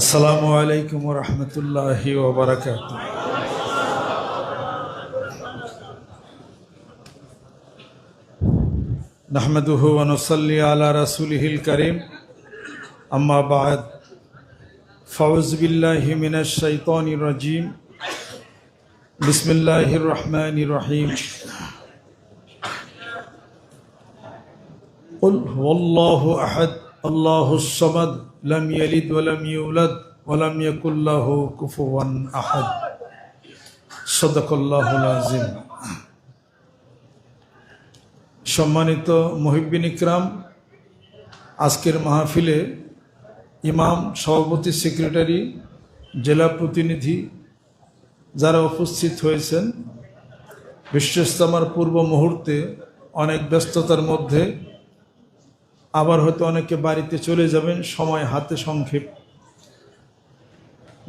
আসসালামু আলাইকুম রহমতুল্লাহি ওবরাকাত نحمده ونصلي على رسوله الكريم أما بعد فأعوذ بالله من الشيطان الرجيم بسم الله الرحمن الرحيم قل هو الله أحد الله الصمد লাম ইয়ালিদ ওয়ালাম ইউলাদ ওয়ালাম ইয়াকুল্লাহ কুফুয়ান আহাদ। সম্মানিত মহিবিন ইকরাম, আজকের মাহফিলে ইমাম, সভাপতি, সেক্রেটারি, জেলা প্রতিনিধি যারা উপস্থিত হয়েছেন বিশ্বস্তমার পূর্ব মুহূর্তে অনেক ব্যস্ততার মধ্যে আবার হয়তো অনেকে বাড়িতে চলে যাবেন, সময় হাতে সংক্ষেপ।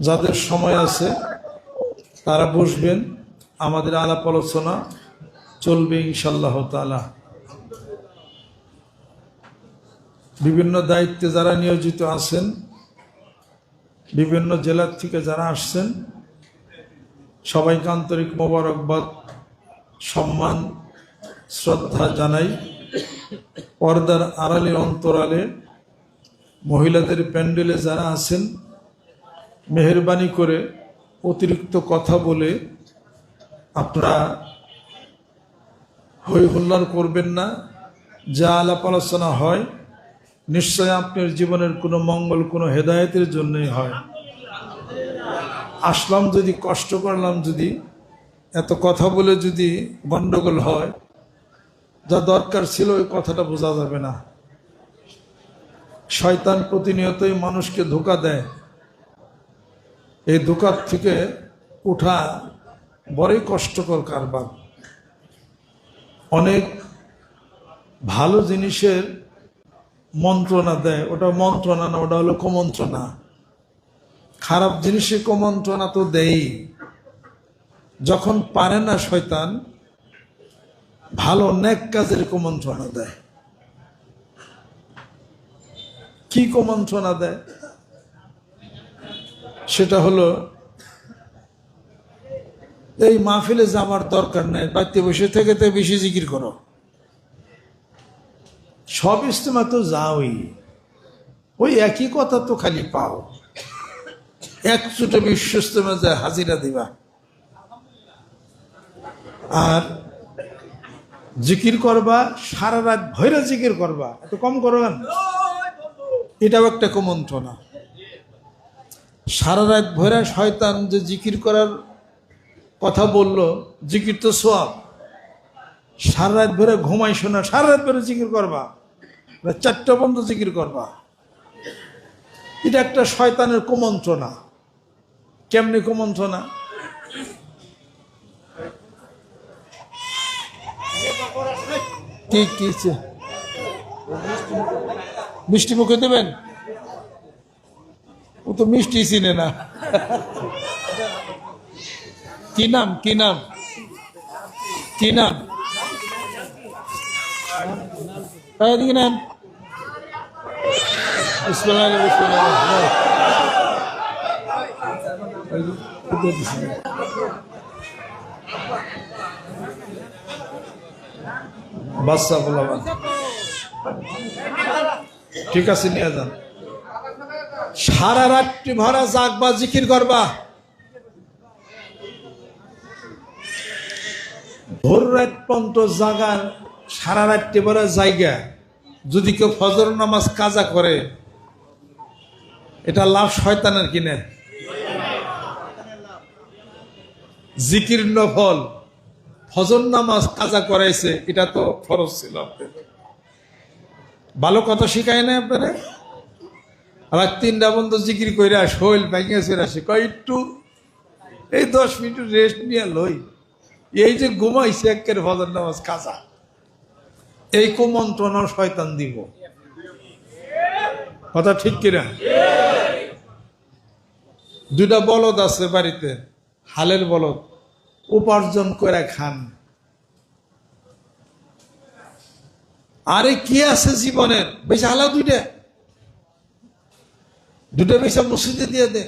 যাদের সময় আছে, তারা বসবেন, আমাদের আলাপ আলোচনা চলবে ইনশাল্লাহ তালা বিভিন্ন দায়িত্বে যারা নিয়োজিত আছেন, বিভিন্ন জেলার থেকে যারা আসছেন, সবাইকে আন্তরিক মোবারকবাদ, সম্মান, শ্রদ্ধা জানাই। পর্দার আড়ালে, অন্তরালে মহিলাদের প্যান্ডেলে যারা আছেন, মেহরবানি করে অতিরিক্ত কথা বলে আপনারা হই হুল্লার করবেন না। যা আলাপ আলোচনা হয়, নিশ্চয় আপনার জীবনের কোনো মঙ্গল, কোনো হেদায়েতের জন্যই হয়। আসলাম যদি, কষ্ট করলাম যদি, এত কথা বলে যদি গণ্ডগোল হয় যা দরকার ছিল ওই কথাটা বোঝা যাবে না। শয়তান প্রতিনিয়তই মানুষকে ধোকা দেয়। এই ধোকার থেকে ওঠা বড়ই কষ্টকর কারবার। অনেক ভালো জিনিসের মন্ত্রণা দেয়। ওটা মন্ত্রণা না, ওটা হলো কুমন্ত্রণা। খারাপ জিনিসে কুমন্ত্রণা তো দেয় যখন পারে না শয়তান ভালো নেক কাজের কুমন্ত্রণা দেয়। কি কুমন্ত্রণা দেয়? সেটা হলো, এই মাহফিলে যাবার দরকার নেই, বাড়িতে বসে থেকে তো বেশি জিকির করো। সব ইস্তেমা তো যাওই। ওই একই কথা তো খালি পাও। এক চুটে বিশ্ব ইস্তেমা যায় হাজিরা দিবা। আর জিকির করবা, সারা রাত ভৈরা জিকির করবা। এত কম করবেন এটাও একটা কুমন্ত্রণা। সারা রাত ভৈরা শয়তান যে জিকির করার কথা বলল, জিকির তো সোয়াব। সারা রাত ভরে ঘুমাই শোনা সারা রাত ভরে জিকির করবা। চারটা পর্যন্ত জিকির করবা। এটা একটা শয়তানের কুমন্ত্রণা। কেমনি কুমন্ত্রণা? কি কি মিষ্টি মুখে দেবেন? ও তো মিষ্টি চিনে না। কি নাম কি নাম? কি নাম? এই এদিকে বিসমিল্লাহ, নাও। এই যে, উঠে দিছি। বাচ্চা বলাবান ঠিক আছে, নিয়ে যান। সারা রাত্রি ভরা জাগবা জিকির করবা। ভোর রাত পর্যন্ত জাগার সারা রাত্রি ভরা জায়গা। যদি কেউ ফজর নামাজ কাজা করে, এটা লাভ শয়তানের কিনে। জিকির নফল। ফজর নামাজ কাজা করাইছে, এটা তো ফরজ ছিল। ভালো কথা শিখায় না আপনারা? আবার তিনটা বন্ধ জিকির করে শৈল ব্যাঙ্গে চলে আসে। কয়, একটু, এই দশ মিনিট রেস্ট নিয়ে লই। এই যে ঘুমাইছে, একের ফজর নামাজ কাজা। এই কুমন্ত্রণা শয়তান দিব। কথা ঠিক কিনা? দুটা বলদ আছে বাড়িতে, হালের বলদ। উপার্জন করে খান। আরে কি আছে জীবনের? বেশি হালা দুইটা। দুটো পয়সা মসজিদে দিয়ে দে।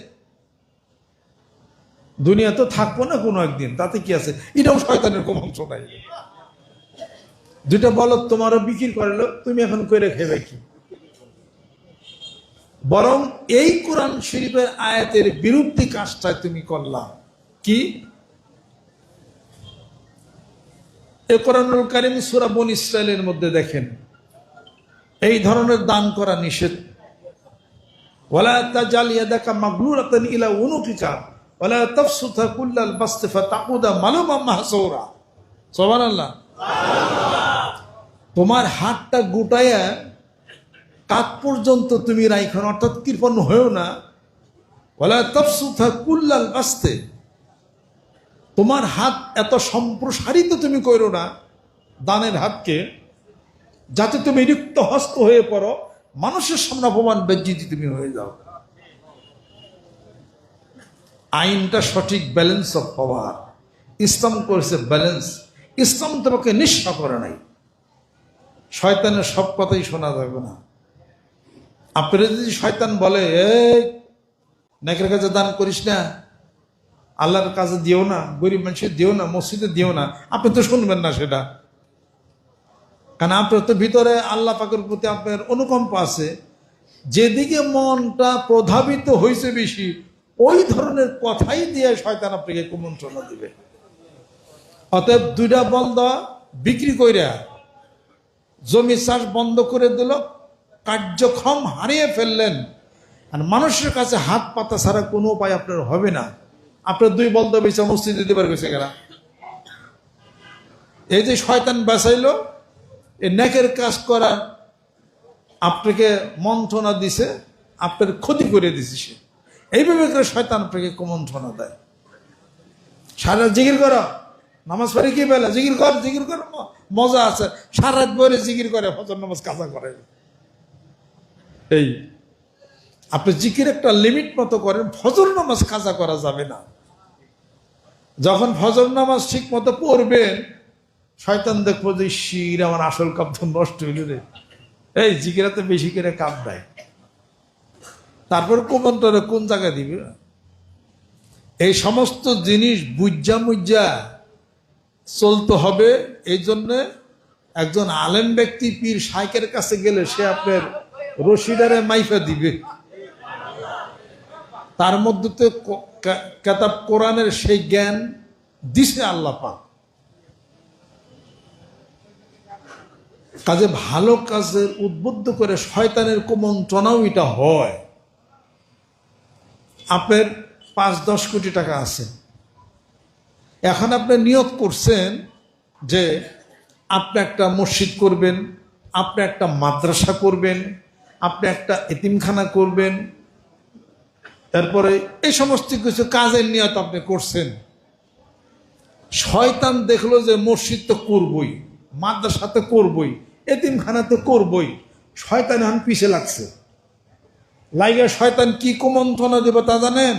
দুনিয়া তো থাকব না কোনো একদিন, তাতে কি আছে? এটাও শয়তানের কমন নাই। দুটা বলো তোমারও বিক্রি করল, তুমি এখন করে খেবে কি? বরং এই কোরআন শরীফের আয়াতের বিরুদ্ধে কাজটা তুমি করলা। কি? এ কোরআনুল কারিম সুরা বন ইসরায়েলের মধ্যে দেখেন, এই ধরনের দান করা নিষেধ। তাফসুতা কুল্লাল সুবহানাল্লাহ। তোমার হাতটা গুটায়া কাক পর্যন্ত তুমি রাইখন অর্থাৎ কৃপণ হয়েও না। ওয়ালা তাফসুতা কুল্লাল বাসতে তোমার হাত এত সম্প্রসারিত তুমি করো না, দানের হাতকে, যাতে তুমি রিক্ত হস্ত হয়ে পড়ো, মানুষের সামনে অপমান বেজ্জিতি তুমি হয়ে যাও। আইনটা সঠিক ব্যালেন্স অফ পাওয়ার ইসলাম করেছে ব্যালেন্স ইসলাম তোমাকে নিঃস্ব করে নাই। শয়তানের সব কথাই শোনা যাবে না। আপনারা যদি শয়তান বলে, এই নাকের কাছে দান করিস না আল্লাহর কাজে দিও না, গরিব মানুষের দিও না, মসজিদে দিও না। আপনি তো শুনবেন না সেটা। কারণ আপনার তো ভিতরে আল্লাহ পাকের প্রতি আপনার অনুকম্প আছে। যেদিকে মনটা প্রধাবিত হয়েছে বেশি, ওই ধরনের কথাই দিয়ে শয়তান আপনাকে কুমন্ত্রণা দিবে। অতএব দুইটা বন্ধ বিক্রি কইরা জমি চাষ বন্ধ করে দিল, কার্যক্ষম হারিয়ে ফেললেন। আর মানুষের কাছে হাত পাতা ছাড়া কোনো উপায় আপনার হবে না। আপনার দুই বন্ধ বেশি মসজিদ দিতে পারবে সেখানে এই যে শয়তান বাঁচাইলো এই নেকের কাজ করা আপনাকে মন্ত্রণা দিছে, আপনার ক্ষতি করে দিছে সে। এইভাবে করে শয়তান আপনাকে কুমন্ত্রণা দেয়। সারা জিগির করো, নামাজ পড়ে কি বেলা? জিগির কর জিগির কর মজা আছে। সারা রাত বরে জিগির করে, ফজর নামাজ কাজা করে। এই আপনি জিকির একটা লিমিট মতো করেন, ফজর নামাজ কাজা করা যাবে না। যখন ফজর নামাজ ঠিক মতো পড়বেন, শয়তান দেখব যে শির আমার আসল তো নষ্ট হইল রে। এই জিকিরাতে বেশি করে কাপ দেয় তারপর কোমন্তরে কোন জায়গায় দিবে? এই সমস্ত জিনিস বুজ্জা মুজ্জা চলতে হবে। এই জন্যে একজন আলেম ব্যক্তি পীর শাইকের কাছে গেলে সে আপনার রশিদারে মাইফা দিবে। তার মধ্যে তো কেতাব কোরআনের সেই জ্ঞান দিছে আল্লাহ পাক। কাজে ভালো কাজের উদ্বুদ্ধ করে শয়তানের কুমন্ত্রণাও এটা হয়। আপনার পাঁচ, দশ কোটি টাকা আছে। এখন আপনি নিয়োগ করছেন যে আপনি একটা মসজিদ করবেন, আপনি একটা মাদ্রাসা করবেন, আপনি একটা এতিমখানা করবেন তারপরে এই সমস্ত কিছু কাজের নিয়ত আপনি করছেন। শয়তান দেখল যে মসজিদ তো করবই, মাদ্রাসা তো করবই, এতিমখানা তো করবই, শয়তান এখন পিছে লাগছে। লাইগা শয়তান কি কুমন্ত্রণা দিব তা জানেন?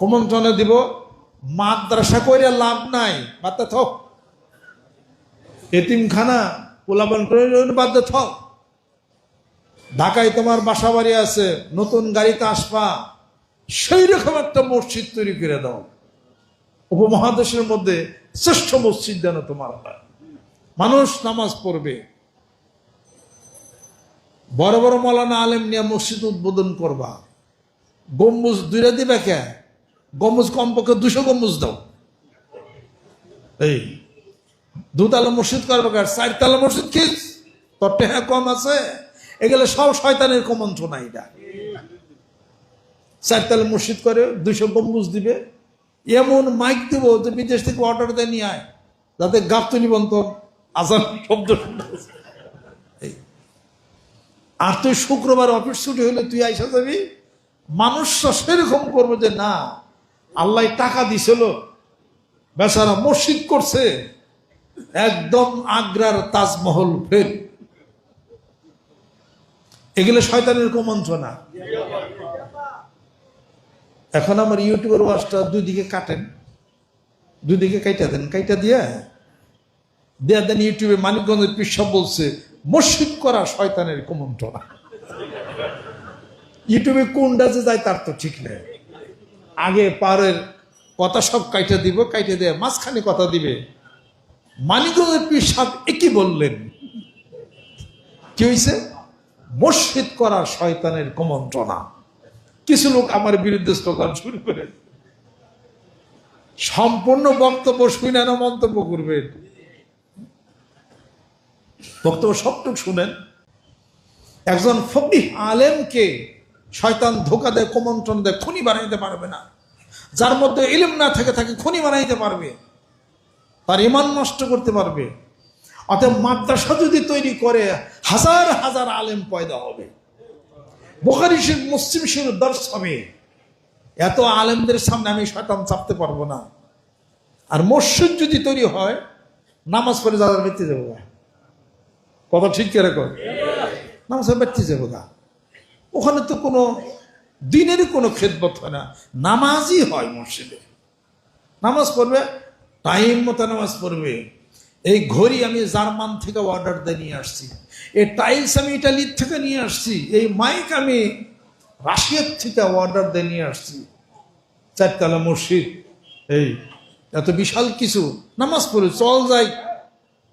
কুমন্ত্রণা দিব, মাদ্রাসা করে লাভ নাই বাদ থক এতিমখানা পোলাপান করে বাদ দে থক ঢাকায় তোমার বাসা বাড়ি আছে, নতুন গাড়িতে আসবা সেই রকম একটা মসজিদ তৈরি করে দাও। উপমহাদেশের মধ্যে শ্রেষ্ঠ মসজিদ যেন তোমার মানুষ নামাজ পড়বে। বড় বড় মৌলানা আলেম নিয়ে মসজিদ উদ্বোধন করবা। গম্বুজ দুইটা দিবে কে? গম্বুজ কমপক্ষে দুশো গম্বুজ দাও। এই, দুতলা মসজিদ করবে কার চারতলা মসজিদ কি? তোর টেহা কম আছে? এগুলো সব শয়তানের কমন্ত্রণা এটা। চারতলা মসজিদ করে দুশো গম্বুজ দিবে। এমন মাইক দিব যে বিদেশ থেকে অর্ডার দিয়ে, নিয়ে আয়। যাতে গাবতলি বন্ত আজান শব্দ। আর তুই শুক্রবার অফিস ছুটি হলে তুই আইসা যাবি। মানুষ সেরকম করবে যে, না, আল্লাহ টাকা দিছিল। বেচারা মসজিদ করছে। একদম আগ্রার তাজমহল ফের। এগুলো শয়তানের কুমন্ত্রণা। এখন আমার ইউটিউবের ওয়াজটা দুই দিকে কাটেন, দুই দিকে কাইটা দেন, কাইটা দিয়ে দেয়া দেন ইউটিউবে মানিকগঞ্জের পিসব বলছে, মসজিদ করা শয়তানের কুমন্ত্রণা। ইউটিউবে কোনটা যে যায় তার তো ঠিক নেই। আগে পারের কথা সব কাইটে দিব, কাইটে দিয়ে মাঝখানে কথা দিবে। মানিকগঞ্জের পীর সাহেব একই বললেন। কি হয়েছে মসজিদ করা শয়তানের কুমন্ত্রণা। কিছু লোক আমার বিরুদ্ধে স্লোগান শুরু করে। সম্পূর্ণ বক্তব্য শুনে না মন্তব্য করবেন। বক্তব্য সবটুক শুনেন। একজন ফকিহ আলেমকে শয়তান ধোকা দেয়, কুমন্ত্রণ দেয়, খুনি বানাইতে পারবে না। যার মধ্যে ইলিম না থেকে তাকে খুনি বানাইতে পারবে। তার ইমান নষ্ট করতে পারবে। অতএব মাদ্রাসা যদি তৈরি করে হাজার হাজার আলেম পয়দা হবে। বোখারি শিখ মুসলিম শিখ দর্শ হবে। এত আলেমদের সামনে আমি শয়তান চাপতে পারব না। আর মসজিদ যদি তৈরি হয়, নামাজ পড়ে যাদের ব্যক্তি যাব। কথা ঠিক করে কর নামাজ ব্যক্তি যাব গা। ওখানে তো কোনো দিনের কোনো খেদমত হয় না। নামাজই হয় মসজিদে। নামাজ পড়বে টাইম মতো নামাজ পড়বে। এই ঘড়ি আমি জার্মান থেকে অর্ডার দিয়ে নিয়ে আসছি। এই টাইলস আমি ইটালির থেকে নিয়ে আসছি, এই মাইক আমি রাশিয়ার থেকে অর্ডার দিয়ে নিয়ে আসছি। চারতলা মসজিদ, এই এত বিশাল কিছু, নামাজ পড়ে, চল যাই।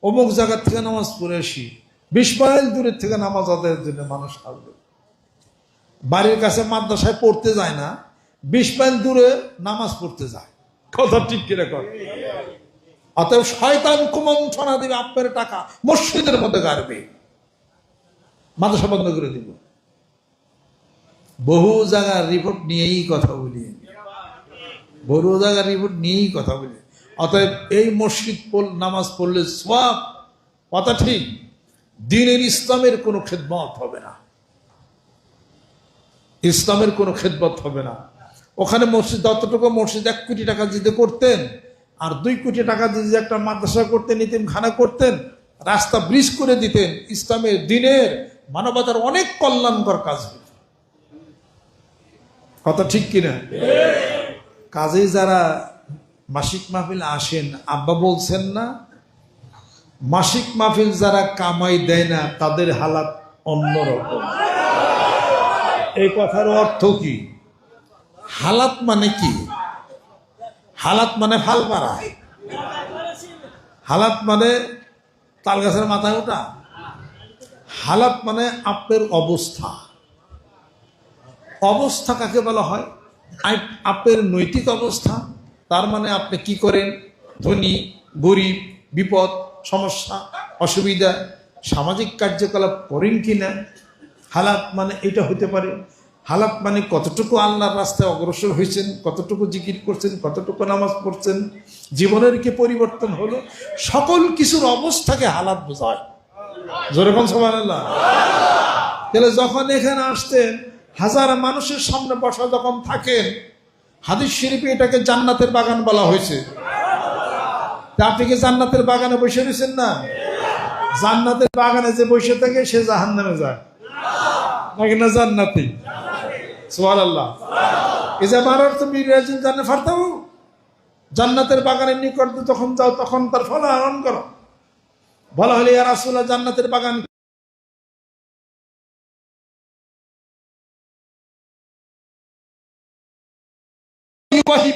অমুক জায়গার থেকে নামাজ পড়ে আসি। বিশ মাইল দূরের থেকে নামাজ আদায়ের জন্য মানুষ আসবে। বাড়ির কাছে মাদ্রাসায় পড়তে যায় না, বিশ মাইল দূরে নামাজ পড়তে যায়। কথা ঠিক কিরে কর অতএব শয়তান কুমন্ত্রণা দিবে, আপনার টাকা মসজিদের মধ্যে গাড়বে। মাদ্রাসা বন্ধ করে দিব। বহু জায়গার রিপোর্ট নিয়েই কথা বলি। বহু জায়গার রিপোর্ট নিয়েই কথা বলি। অতএব এই মসজিদ নামাজ পড়লে সব কথা ঠিক। দিনের ইসলামের কোনো খেদমত হবে না। ইসলামের কোনো খেদমত হবে না। ওখানে মসজিদ যতটুকু মসজিদ এক কোটি টাকা যদি করতেন, আর দুই কোটি টাকা যদি একটা মাদ্রাসা করতেন খানা করতেন, রাস্তা ব্রিজ করে দিতেন, ইসলামের দিনের মানবতার অনেক কল্যাণকর কাজ হতো কথা ঠিক কিনা? কাজেই যারা মাসিক মাহফিল আসেন, আব্বা বলছেন না, মাসিক মাহফিল যারা কামাই দেয় না, তাদের হালাত অন্যরকম। এই কথার অর্থ কি? হালাত মানে কি? হালাত মানে ফাল পাড়া হালাত মানে তাল গাছের মাথায় ওঠা। হালাত মানে আপনার অবস্থা। অবস্থা কাকে বলা হয়? আপনার নৈতিক অবস্থা, তার মানে আপনি কি করেন? ধনী, গরিব, বিপদ, সমস্যা, অসুবিধা, সামাজিক কার্যকলাপ করেন কি না হালাত মানে এটা হতে পারে। হালাত মানে কতটুকু আল্লাহর রাস্তায় অগ্রসর হয়েছেন, কতটুকু জিকির করছেন, কতটুকু নামাজ পড়ছেন, জীবনের কি পরিবর্তন হলো? সকল কিছুর অবস্থাকে হালাত বোঝায়। সমান আল্লাহ তাহলে যখন এখানে আসতেন, হাজার মানুষের সামনে বসা যখন থাকেন, হাদিস এটাকে জান্নাতের বাগান বলা হয়েছে। আপনি কি জান্নাতের বাগানে বসে রয়েছেন না? জান্নাতের বাগানে যে বসে থাকে, সে জাহান নামে যায়। নাকি না জান্নাতি? সোহাল আল্লাহ যে জান্নাতের বাগানের নিকট যখন যাও, তখন তার ফল আহরণ করো। বলা হলে আর আসলে জান্নাতের বাগান ইউবাহি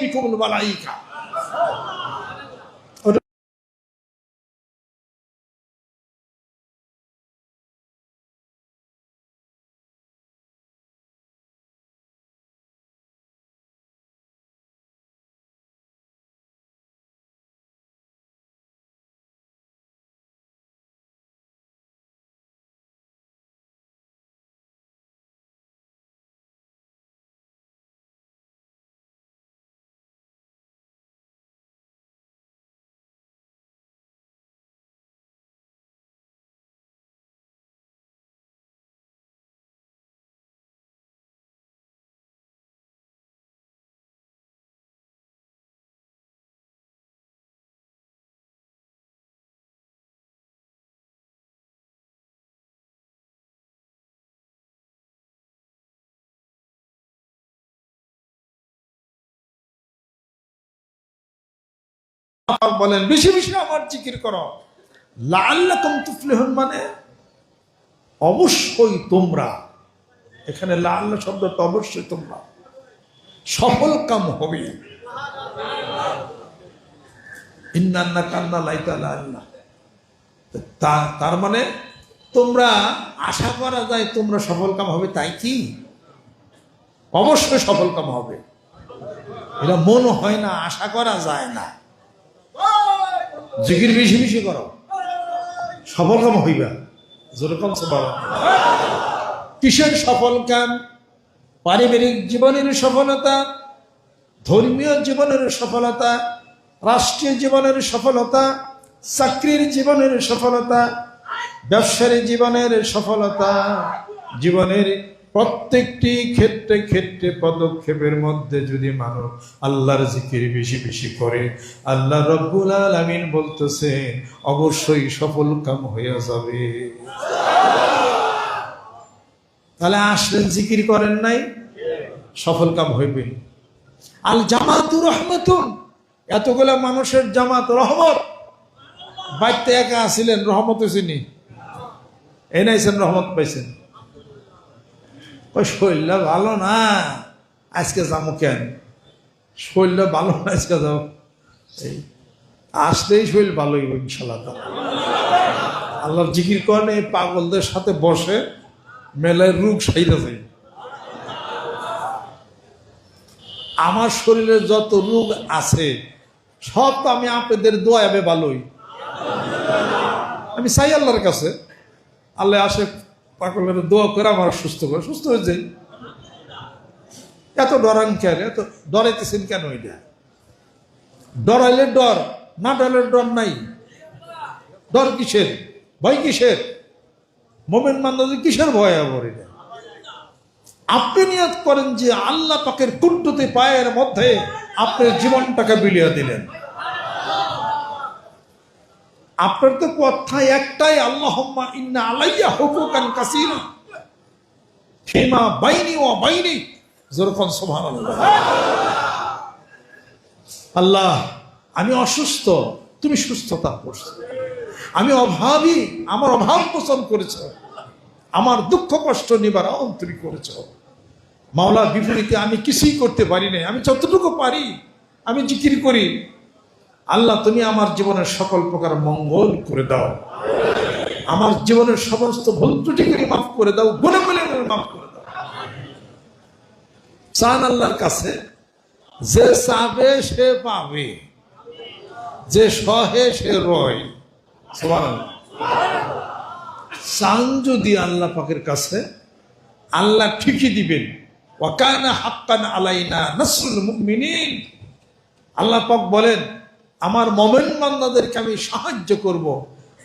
বলেন, বেশি বেশি আমার জিকির করো। লাল্লাকুম তুফলিহুন মানে অবশ্যই তোমরা, এখানে লাল শব্দটা অবশ্যই তোমরা, সফল কাম হবে। তার মানে তোমরা আশা করা যায় তোমরা সফল কাম হবে, তাই কি? অবশ্যই সফল কাম হবে। এটা মন হয় না, আশা করা যায় না। জিকির বেশি বেশি করো। সফল কাম হইবা। যেরকম কিসের সফল কাম? পারিবারিক জীবনের সফলতা, ধর্মীয় জীবনের সফলতা, রাষ্ট্রীয় জীবনের সফলতা, চাকরির জীবনের সফলতা, ব্যবসার জীবনের সফলতা, জীবনের প্রত্যেকটি ক্ষেত্রে ক্ষেত্রে পদক্ষেপের মধ্যে যদি মানুষ আল্লাহর জিকির বেশি বেশি করে, আল্লাহ রব্বুল আলামিন বলতেছে অবশ্যই সফল কাম হয়ে যাবে। তাহলে আসলেন জিকির করেন নাই? সফল কাম হইবে। আল জামাতুর রহমতুন, এতগুলা মানুষের জামাত রহমত। বাড়িতে একা আসিলেন রহমত চিনি এই নাইছেন, রহমত পাইছেন। ওই শরীরটা ভালো না। আজকে যাব কেন? শরীরটা ভালো না, আজকে যাও এই, আসলেই শরীর ভালোই হবে ইনশাল্লাহ। আল্লাহর জিকির করেন এই পাগলদের সাথে বসে মেলায় রোগ সাইরা যায়। আমার শরীরে যত রোগ আছে, সব তো আমি আপনাদের দোয়াবে ভালোই। আমি চাই আল্লাহর কাছে। আল্লাহ আসে পাগলের দোয়া করে আমার সুস্থ করে সুস্থ হয়ে যাই এত ডরান কেন? এত ডরাইতেছেন কেন এটা? ডরাইলে ডর, না ডরাইলে ডর নাই। ডর কিসের? ভয় কিসের? মোমেন মান্দাদের কিসের ভয় আবার এটা? আপনি নিয়ত করেন যে আল্লাহ পাকের কুণ্ডতে পায়ের মধ্যে আপনার জীবনটাকে বিলিয়ে দিলেন। আপনার তো কথা একটাই আল্লাহ ইন্না আলাইয়া হুকুকান কাসিরা। ফিমা বাইনি ও বাইনি। যেরকম সুবহানাল্লাহ। আল্লাহ, আমি অসুস্থ, তুমি সুস্থতা করছ। আমি অভাবী, আমার অভাব পোষণ করেছ। আমার দুঃখ কষ্ট নিবারণ তুমি করেছ। মাওলার বিপরীতে আমি কিছুই করতে পারি না আমি যতটুকু পারি, আমি জিকির করি। আল্লাহ, তুমি আমার জীবনের সকল প্রকার মঙ্গল করে দাও। আমার জীবনের সমস্ত ভুল ত্রুটিগুলি মাফ করে দাও গুণে গুণে মাফ করে দাও। চান আল্লাহর কাছে, যে চাবে সে পাবে, যে সহে সে রয়। চান যদি আল্লাহ পাকের কাছে, আল্লাহ ঠিকই দিবেন। ওয়াকানা হাক্কান আলাইনা নাসরুল মুমিনিন। আল্লাহ পাক বলেন আমার মমেন বান্দাদেরকে আমি সাহায্য করব।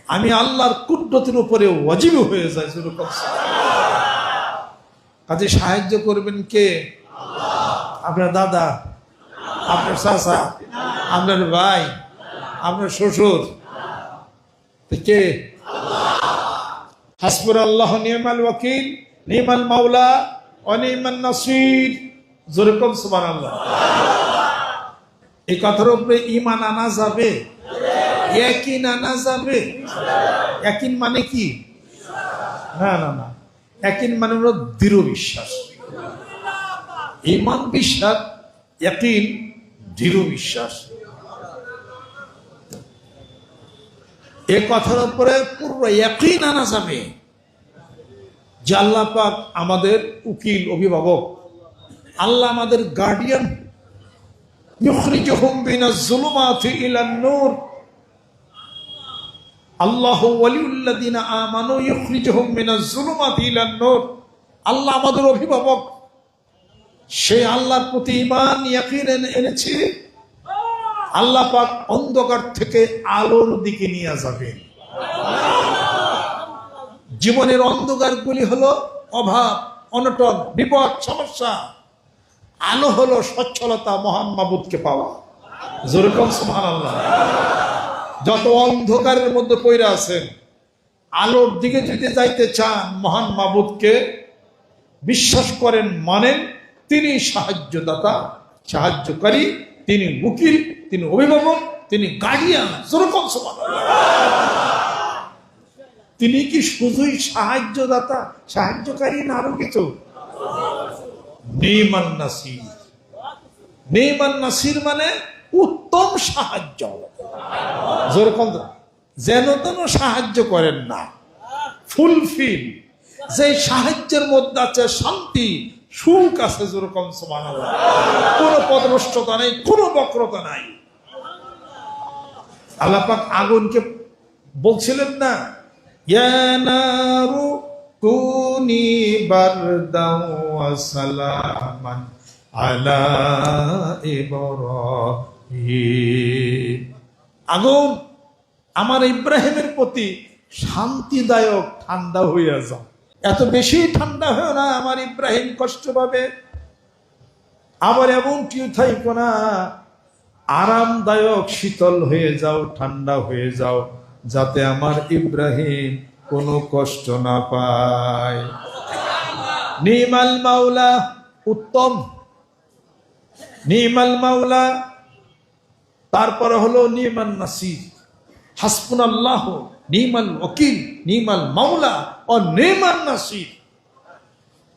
আমি আল্লাহর কুদ্রতের উপরে ওয়াজিব হয়ে যায় যেরকম কাজে সাহায্য করবেন কে? আপনার দাদা আপনার চাচা আপনার ভাই আপনার শ্বশুর। কে? হাসপুর আল্লাহ নিয়মাল ওয়াকিল নিয়মাল মাওলা অনিমান নাসির। যেরকম সুবান আল্লাহ। এই কথার উপরে ইমান আনা যাবে? একিন আনা যাবে? একিন মানে কি? না না না। একিন মানে হলো দৃঢ় বিশ্বাস। ইমান বিশ্বাস একিন দৃঢ় বিশ্বাস। এ কথার উপরে পূর্ব একই আনা যাবে। যে আমাদের উকিল, অভিভাবক। আল্লাহ আমাদের গার্ডিয়ান يخرجهم من الظلمات إلى النور الله ولي الذين آمنوا يخرجهم من الظلمات إلى النور আল্লাহ আমাদের অভিভাবক সে আল্লাহর প্রতি ইমান ইয়াকিন এনে- এনেছে আল্লাহ পাক অন্ধকার থেকে আলোর দিকে নিয়ে যাবে জীবনের অন্ধকারগুলি হলো অভাব অনটন বিপদ সমস্যা আলো হলো সচ্ছলতা মহান মাবুদকে পাওয়া। যেরকম সুহান যত অন্ধকারের মধ্যে পইরা আছেন, আলোর দিকে যদি যাইতে চান, মহান মাবুদকে বিশ্বাস করেন, মানেন, তিনি সাহায্যদাতা, সাহায্যকারী, তিনি উকিল, তিনি অভিভাবক, তিনি গার্ডিয়ান যেরকম সমান তিনি কি শুধুই সাহায্যদাতা, সাহায্যকারী না আরও কিছু? নিমান নাসির। নাসির মানে উত্তম সাহায্য। যেরকম যেন তেন সাহায্য করেন না। ফুলফিল। যে সাহায্যের মধ্যে আছে শান্তি, সুখ আছে যেরকম সমান কোনো পদভ্রষ্টতা নেই, কোনো বক্রতা নাই। আল্লাপাক আগুনকে বলছিলেন না, ইয়া বারদাও ওয়া সালামান আলা ইব্রাহিম। আগুন আমার ইব্রাহিমের প্রতি শান্তিদায়ক ঠান্ডা হইয়া যাও। এত বেশি ঠান্ডা হয় না, আমার ইব্রাহিম কষ্ট পাবে। আবার এমন কেউ থাইকো না, আরামদায়ক শীতল হয়ে যাও, ঠান্ডা হয়ে যাও, যাতে আমার ইব্রাহিম কোনো কষ্ট না পায়। নিমাল মাওলা উত্তম। নিমাল মাওলা, তারপরে হলো নিমান নাসির। হাসপুন আল্লাহ নিমাল ওকিল, নিমাল মাওলা ও নিমান নাসির।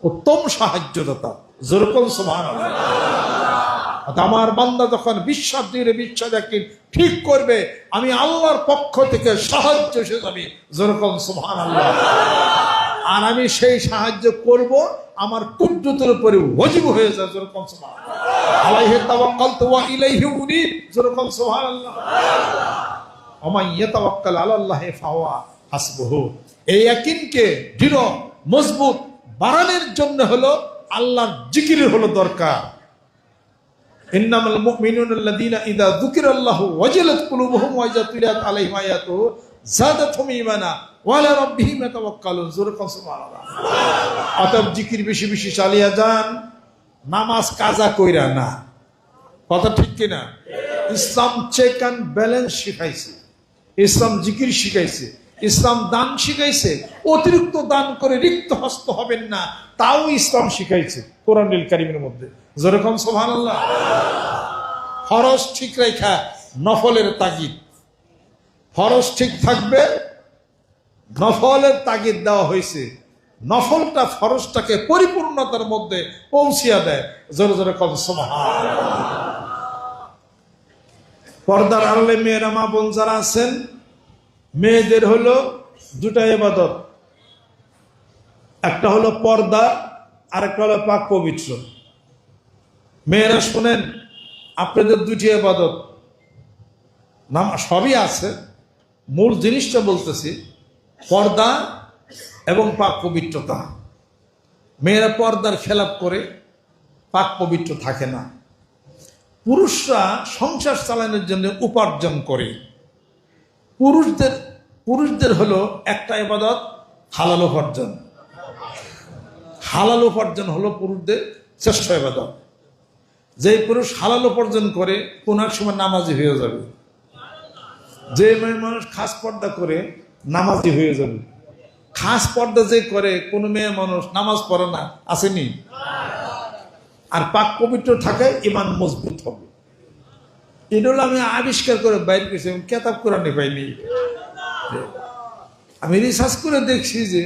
উত্তম সাহায্যদাতা যেরকম সমান আমার বান্দা যখন বিশ্বাস দিয়ে বিশ্বাস একদিন ঠিক করবে, আমি আল্লাহর পক্ষ থেকে সাহায্য এসে যাবে যেরকম সুহান আল্লাহ আর আমি সেই সাহায্য করব, আমার কুদ্রতের উপরে ওয়াজিব হয়ে যায় যেরকম সুবহান আলাইহি তাওয়াক্কালতু ওয়া ইলাইহি উনীব যেরকম, সুবহানাল্লাহ। ওমান ইয়াতাওয়াক্কাল আলাল্লাহি ফাহুয়া হাসবুহু। এই ইয়াকিনকে দৃঢ়, মজবুত বাড়ানোর জন্য হলো আল্লাহর জিকিরের হলো দরকার। ইন্নামাল মুমিনুন আল্লাযীনা ইযা যুকিরাল্লাহু ওয়াজিলাত কুলুবুহুম ওয়া ইযা তুলিয়াত আলাইহিম আয়াতুহু যাদাতহুম ঈমানা ওয়া আলা রাব্বিহিম ইয়াতাওয়াক্কালুন। কোন সুবহানাল্লাহ। অতএব জিকির বেশি বেশি চালিয়ে যান, নামাজ কাজা কইরা না। কথা ঠিক কিনা? ইসলাম চেক অ্যান্ড ব্যালেন্স শিখাইছে। ইসলাম জিকির শিখাইছে। ইসলাম দান শিখাইছে, অতিরিক্ত দান করে রিক্ত হস্ত হবেন না, তাও ইসলাম শিখাইছে কোরআনুল কারিমের মধ্যে। যেরকম সোহান আল্লাহ ফরজ ঠিক রেখা নফলের তাগিদ। ফরজ ঠিক থাকবে, নফলের তাগিদ দেওয়া হয়েছে নফলটা ফরজটাকে পরিপূর্ণতার মধ্যে পৌঁছিয়া দেয়। জোরে জোরে কম পর্দার আড়ালে মেয়েরা মা বোন যারা আছেন মেয়েদের হলো দুটা এবাদত একটা হলো পর্দা আর একটা হলো পাক পবিত্র। মেয়েরা শোনেন, আপনাদের দুটি এবাদত নাম সবই আছে, মূল জিনিসটা বলতেছি, পর্দা এবং পাক পবিত্রতা। মেয়েরা পর্দার খেলাপ করে পাক পবিত্র থাকে না। পুরুষরা সংসার চালানোর জন্য উপার্জন করে। পুরুষদের পুরুষদের হলো একটা এবাদত হালাল উপার্জন। হালাল উপার্জন হলো পুরুষদের শ্রেষ্ঠ এবাদত যে পুরুষ হালাল উপার্জন করে, কোন এক সময় নামাজি হয়ে যাবে। যে মেয়ে মানুষ খাস পর্দা করে, নামাজি হয়ে যাবে। খাস পর্দা যে করে, কোন মেয়ে মানুষ নামাজ পড়ে না, আসেনি। আর পাক পবিত্র থাকে ইমান মজবুত হবে। এটা হলো আমি আবিষ্কার করে বাইর করেছি এবং কেতাব কোরআনে পাইনি। আমি রিসার্চ করে দেখছি যে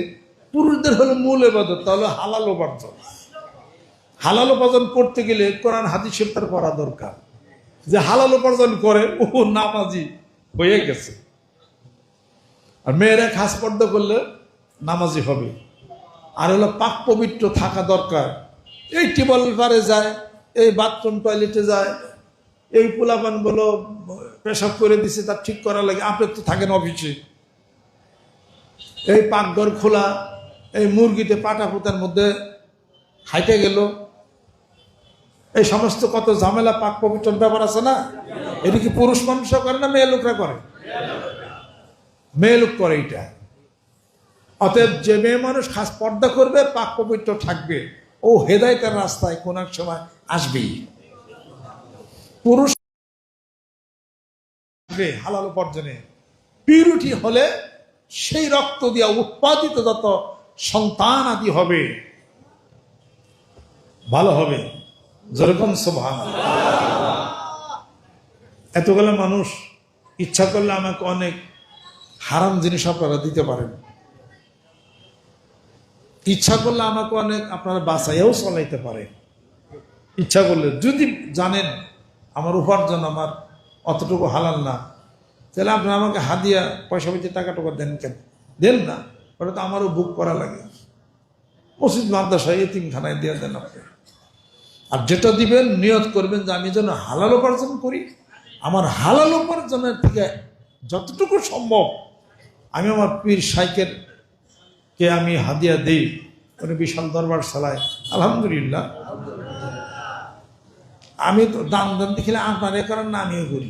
পুরুষদের হলো মূল এবাদত তাহলে হালাল উপার্জন। হালাল উপার্জন করতে গেলে কোরআন হাদিসের তার করা দরকার। যে হালাল উপার্জন করে, ও নামাজি হয়ে গেছে। আর মেয়েরা খাস পর্দা করলে নামাজি হবে। আর হলো পাক পবিত্র থাকা দরকার। এই টিবল পারে যায়, এই বাথরুম টয়লেটে যায় এই পোলাপান বলো, পেশাব করে দিছে তার ঠিক করা লাগে, আপনি তো থাকেন অফিসে। এই পাকঘর খোলা, এই মুরগিতে পাটা পোতার মধ্যে হাইটে গেল। এই সমস্ত কত ঝামেলা, পাক পবিত্র ব্যাপার আছে না? এটা কি পুরুষ মানুষরা করে না মেয়ে লোকরা করে? মেয়ে লোক করে এটা। অতএব যে মেয়ে মানুষ খাস পর্দা করবে, পাক পবিত্র থাকবে। ও হেদায়তের রাস্তায় কোন এক সময় আসবেই। পুরুষ হালাল উপার্জনে। পিউরিটি হলে সেই রক্ত দিয়া উৎপাদিত যত সন্তান আদি হবে, ভালো হবে। যেরকম সোভান এতগুলো মানুষ ইচ্ছা করলে আমাকে অনেক হারাম জিনিস আপনারা দিতে পারেন। ইচ্ছা করলে আমাকে অনেক আপনারা বাঁচাইয়াও চলাইতে পারে ইচ্ছা করলে যদি জানেন আমার উপার্জন আমার অতটুকু হালাল না। তাহলে আপনি আমাকে হাদিয়া, পয়সা পয়সা টাকা টাকা দেন কেন? দেন না, ওটা তো আমারও বুক করা লাগে। মসজিদ মাদ্রাসা এতিমখানায় দিয়ে দেন আপনি। আর যেটা দিবেন, নিয়ত করবেন যে আমি যেন হালাল উপার্জন করি। আমার হালাল উপার্জনের থেকে যতটুকু সম্ভব আমি আমার পীর সাইকের কে আমি হাদিয়া দিই। উনি বিশাল দরবার চালায়। আলহামদুলিল্লাহ। আমি তো দান দান দেখিলে আপনারা করেন না, আমিও করি।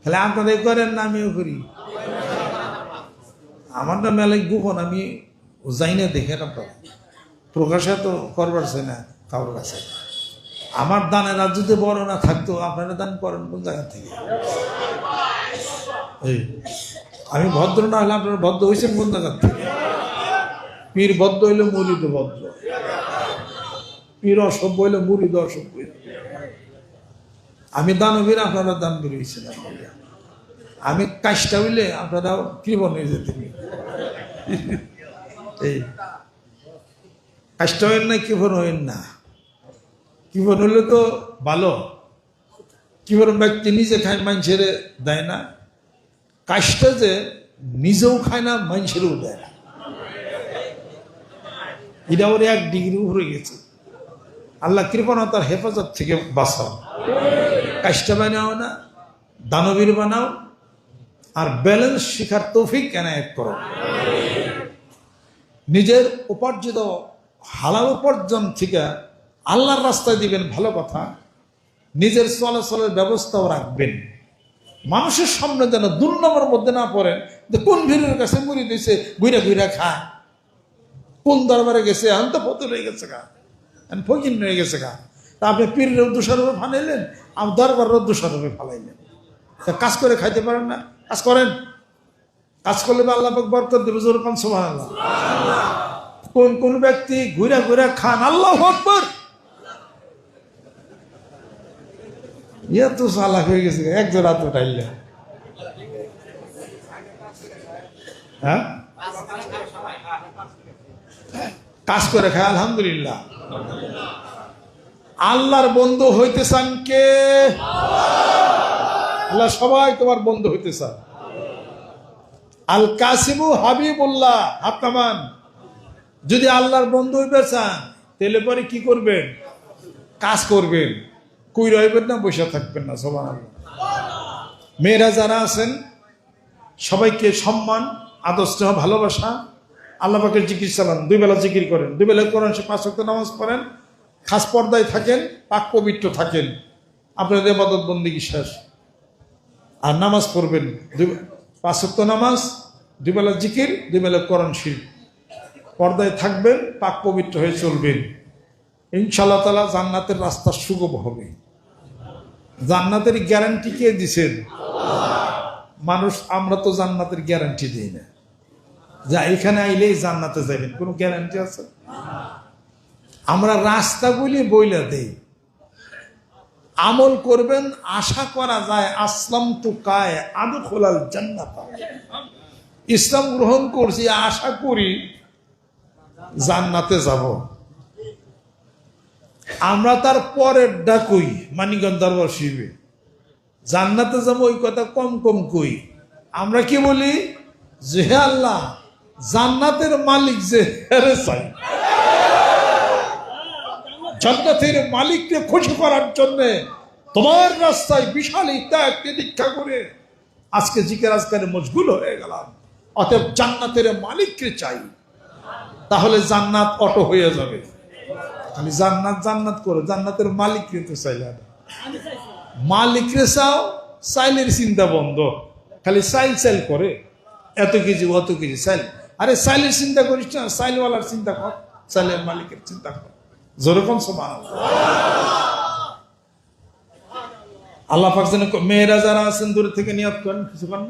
তাহলে আপনারা করেন না, আমিও করি। আমার না মেলায় গোপন, আমি যাই না দেখে না প্রকাশে তো করবার না, কারোর কাছে। আমার দানের আর যদি বড় না থাকতো, আপনারা দান করেন কোন জায়গা থেকে? আমি ভদ্র না হলে আপনারা ভদ্র হয়েছেন কোন জায়গার থেকে? পীর ভদ্র হইলে মুরিদ ভদ্র। পীর অসভ্য হইলে মুরিদ অসভ্য আমি দানবীর, আপনারা দান বেরিয়েছেন আমি কাজটা হইলে আপনারা কৃপণ হয়ে যেতেন এই কাজটা হইন না কৃপণ হইন না। কৃপণ হইলে তো ভালো। কৃপণ ব্যক্তি নিজে খায় মানুষের দেয় না। কাজটা যে নিজেও খায় না মানুষেরও দেয় না। এটা ওর এক ডিগ্রি উপরে গেছে। আল্লাহ কৃপণতার হেফাজত থেকে বাঁচাও। কাজটা বানাও না, দানবীর বানাও, আর ব্যালেন্স শিখার তৌফিক এনায়ত করো। নিজের উপার্জিত হালাল উপার্জন থেকে আল্লাহর রাস্তায় দিবেন ভালো কথা, নিজের চলাচলের ব্যবস্থাও রাখবেন। মানুষের সামনে যেন দুর্নামের মধ্যে না পড়েন যে কোন ভিড়ের কাছে মুড়ি দিয়েছে ঘুরে ঘুরে খায় কোন দরবারে গেছে এখন তো পথ রয়ে গেছে গা। ফকিন রয়ে গেছে গা। তা আপনি পীরের দোষারূপে ফানাইলেন আর দরবারের দোষারূপে ফালাইলেন। তা কাজ করে খাইতে পারেন না? কাজ করেন? কাজ করলে বা আল্লাহ বরকত দেবে, জোর কম সমান আল্লাহ কোন কোন ব্যক্তি ঘুরে ঘুরে খান, আল্লাহ আকবর। ইয়ে তো সালাক হয়ে গেছে এক জোড়া তো টাইলে হ্যাঁ? কাজ করে খায়, আলহামদুলিল্লাহ। আল্লাহর বন্ধু হইতে চান কে? আল্লাহ সবাই তোমার বন্ধু হইতে চান আল কাসিমু হাবিবুল্লাহ হাতামান যদি আল্লাহর বন্ধু হইতে চান তাহলে পরে কি করবেন? কাজ করবেন। কই রইবেন না, বসে থাকবেন না সবার মেয়েরা যারা আছেন, সবাইকে সম্মান, আদর্শ, ভালোবাসা আল্লাহ পাকের জিকির চালান, দুই বেলা জিকির করেন। দুই বেলা করেন সে পাঁচ ওয়াক্ত নামাজ পড়েন, খাস পর্দায় থাকেন, পাক পবিত্র থাকেন। আপনাদের এবাদত বন্দিগি শেষ? আর নামাজ পড়বেন, দুই পাঁচ ওয়াক্ত নামাজ, দুই বেলা জিকির, দুই বেলা করণ শিল্প পর্দায় থাকবেন, পাক পবিত্র হয়ে চলবেন। ইনশাল্লাহ তালা জান্নাতের রাস্তা সুগম হবে। জান্নাতের গ্যারান্টি কে দিছেন? মানুষ, আমরা তো জান্নাতের গ্যারান্টি দিই না। যা, এখানে আইলেই জান্নাতে যাবেন কোনো গ্যারান্টি আছে? আমরা রাস্তাগুলি বইলা দেই। আমল করবেন, আশা করা যায়, আসলাম তো কায় আদু খোলাল জান্নাত। ইসলাম গ্রহণ করছি, আশা করি জান্নাতে যাব। আমরা তার পরের ডাকুই মানিকগঞ্জ দরবার শিবে জান্নাতে যাব, ওই কথা কম কম কই। আমরা কি বলি? যে হে আল্লাহ জান্নাতের মালিক যে হেরে চাই জান্নাতের মালিককে খুশি করার জন্য তোমার রাস্তায় বিশাল ত্যাগ দীক্ষা করে আজকে জিকের আজকারে মজগুল হয়ে গেলাম। অতএব জান্নাতের মালিককে চাই। তাহলে জান্নাত অটো হয়ে যাবে। খালি জান্নাত জান্নাত করো। জান্নাতের মালিক কিন্তু চাইলে না মালিক রে চাও, চাইলের চিন্তা বন্ধ। খালি চাইল চাইল করে। এত কেজি, অত কেজি চাইল। আরে সাইলের চিন্তা করিস না, সাইলওয়ালার চিন্তা কর, সাইলের মালিকের চিন্তা কর। যেরকম সমান আল্লাহ পাক মেয়েরা যারা আছেন দূরে থেকে নিয়ত করেন, কিছু করেন